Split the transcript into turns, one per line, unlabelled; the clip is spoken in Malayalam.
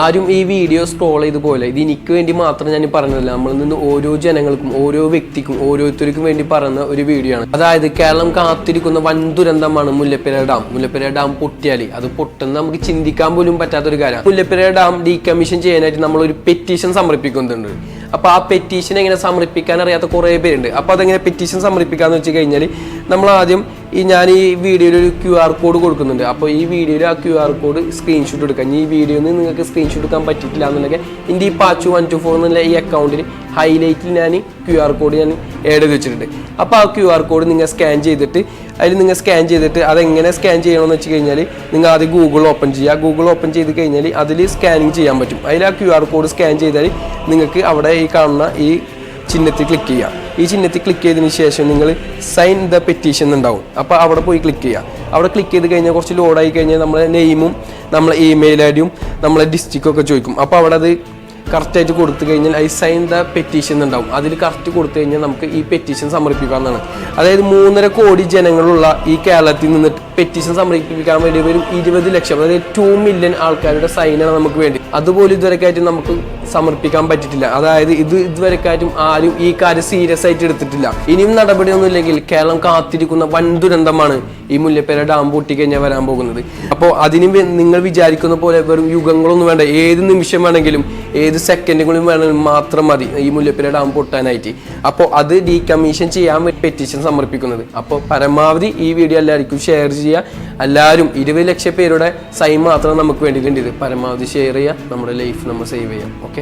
ആരും ഈ വീഡിയോ സ്ക്രോൾ ചെയ്ത് പോലെ ഇത് എനിക്ക് വേണ്ടി മാത്രം ഞാൻ പറഞ്ഞതല്ല. നമ്മളിൽ നിന്ന് ഓരോ ജനങ്ങൾക്കും ഓരോ വ്യക്തിക്കും ഓരോരുത്തർക്കും വേണ്ടി പറയുന്ന ഒരു വീഡിയോ ആണ്. അതായത് കേരളം കാത്തിരിക്കുന്ന വൻ ദുരന്തമാണ് മുല്ലപ്പെര ഡാം. മുല്ലപ്പെര ഡാം പൊട്ടിയാൽ അത് പൊട്ടുന്ന നമുക്ക് ചിന്തിക്കാൻ പോലും പറ്റാത്ത ഒരു കാര്യമാണ്. മുല്ലപ്പെര ഡാം ഡീകമ്മീഷൻ ചെയ്യാനായിട്ട് നമ്മൾ ഒരു പെറ്റീഷൻ സമർപ്പിക്കുന്നുണ്ട്. അപ്പോൾ ആ പെറ്റീഷൻ എങ്ങനെ സമർപ്പിക്കാൻ അറിയാത്ത കുറേ പേരുണ്ട്. അപ്പോൾ അതെങ്ങനെ പെറ്റീഷൻ സമർപ്പിക്കാന്ന് വെച്ച് കഴിഞ്ഞാൽ നമ്മൾ ആദ്യം ഈ ഞാൻ ഈ വീഡിയോയിൽ ഒരു ക്യു ആർ കോഡ് കൊടുക്കുന്നുണ്ട്. അപ്പോൾ ഈ വീഡിയോയിൽ ആ ക്യു ആർ കോഡ് സ്ക്രീൻഷോട്ട് എടുക്കാം ഈ വീഡിയോയിൽ നിന്ന് നിങ്ങൾക്ക് സ്ക്രീൻഷോട്ട് എടുക്കാൻ പറ്റിയിട്ടില്ല എന്നുണ്ടെങ്കിൽ എന്റെ ഈ പാച്ചു വൺ ടു ഫോർ എന്നുള്ള ഈ അക്കൗണ്ടിൽ ഹൈലൈറ്റിൽ ഞാൻ ക്യു ആർ കോഡ് ഞാൻ ഏഡ് വെച്ചിട്ടുണ്ട്. അപ്പോൾ ആ ക്യു ആർ കോഡ് നിങ്ങൾ സ്കാൻ ചെയ്തിട്ട് അതിൽ നിങ്ങൾ സ്കാൻ ചെയ്തിട്ട് അതെങ്ങനെ സ്കാൻ ചെയ്യണമെന്ന് വെച്ച് കഴിഞ്ഞാൽ നിങ്ങൾ ആദ്യം ഗൂഗിൾ ഓപ്പൺ ചെയ്യുക. ഗൂഗിൾ ഓപ്പൺ ചെയ്ത് കഴിഞ്ഞാൽ അതിൽ സ്കാനിങ് ചെയ്യാൻ പറ്റും. അതിൽ ആ ക്യു ആർ കോഡ് സ്കാൻ ചെയ്താൽ നിങ്ങൾക്ക് അവിടെ ഈ കാണുന്ന ഈ ചിഹ്നത്തിൽ ക്ലിക്ക് ചെയ്യാം ഈ ചിഹ്നത്തിൽ ക്ലിക്ക് ചെയ്തതിന് ശേഷം നിങ്ങൾ സൈൻ ദ പെറ്റീഷൻ ഉണ്ടാവും അപ്പോൾ അവിടെ പോയി ക്ലിക്ക് ചെയ്യുക. അവിടെ ക്ലിക്ക് ചെയ്ത് കഴിഞ്ഞാൽ കുറച്ച് ലോഡായി കഴിഞ്ഞാൽ നമ്മളെ നെയിമും നമ്മളെ ഇമെയിൽ ഐ ഡിയും നമ്മളെ ഡിസ്ട്രിക്റ്റും ഒക്കെ ചോദിക്കും. അപ്പോൾ അവിടെ അത് കറക്റ്റായിട്ട് കൊടുത്തു കഴിഞ്ഞാൽ ഐ സൈൻ ദ പെറ്റീഷൻ ഉണ്ടാവും അതിൽ കറക്റ്റ് കൊടുത്തു കഴിഞ്ഞാൽ നമുക്ക് ഈ പെറ്റീഷൻ സമർപ്പിക്കാവുന്നതാണ് അതായത് മൂന്നര കോടി ജനങ്ങളുള്ള ഈ കേരളത്തിൽ നിന്നിട്ട് പെറ്റീഷൻ സമർപ്പിക്കാൻ വേണ്ടി വരും ഇരുപത് ലക്ഷം അതായത് ടു മില്യൺ ആൾക്കാരുടെ സൈനാണ് നമുക്ക് വേണ്ടി. അതുപോലെ ഇതുവരെക്കായിട്ട് നമുക്ക് സമർപ്പിക്കാൻ പറ്റിയിട്ടില്ല. അതായത് ഇത് ഇതുവരെക്കായിട്ടും ആരും ഈ കാര്യം സീരിയസ് ആയിട്ട് എടുത്തിട്ടില്ല. ഇനിയും നടപടിയൊന്നും ഇല്ലെങ്കിൽ കേരളം കാത്തിരിക്കുന്ന വൻ ദുരന്തമാണ് ഈ മുല്ലപ്പേര ഡാം പൊട്ടിക്കഴിഞ്ഞാൽ വരാൻ പോകുന്നത്. അപ്പോൾ അതിന് നിങ്ങൾ വിചാരിക്കുന്ന പോലെ വെറും യുഗങ്ങളൊന്നും വേണ്ട. ഏത് നിമിഷം വേണമെങ്കിലും ഏത് സെക്കൻഡുകളും വേണമെങ്കിലും മാത്രം മതി ഈ മുല്ലപ്പേര ഡാം പൊട്ടാനായിട്ട്. അപ്പോൾ അത് ഡീകമ്മീഷൻ ചെയ്യാൻ പെറ്റീഷൻ സമർപ്പിക്കുന്നത്. അപ്പോൾ പരമാവധി ഈ വീഡിയോ എല്ലാവർക്കും ഷെയർ ചെയ്യുക. എല്ലാവരും ഇരുപത് ലക്ഷം പേരുടെ സൈൻ മാത്രം നമുക്ക് വേണ്ടിയിട്ടുണ്ട്. ഇത് പരമാവധി ഷെയർ ചെയ്യുക. നമ്മുടെ ലൈഫ് നമ്മൾ സേവ് ചെയ്യാം ഓക്കെ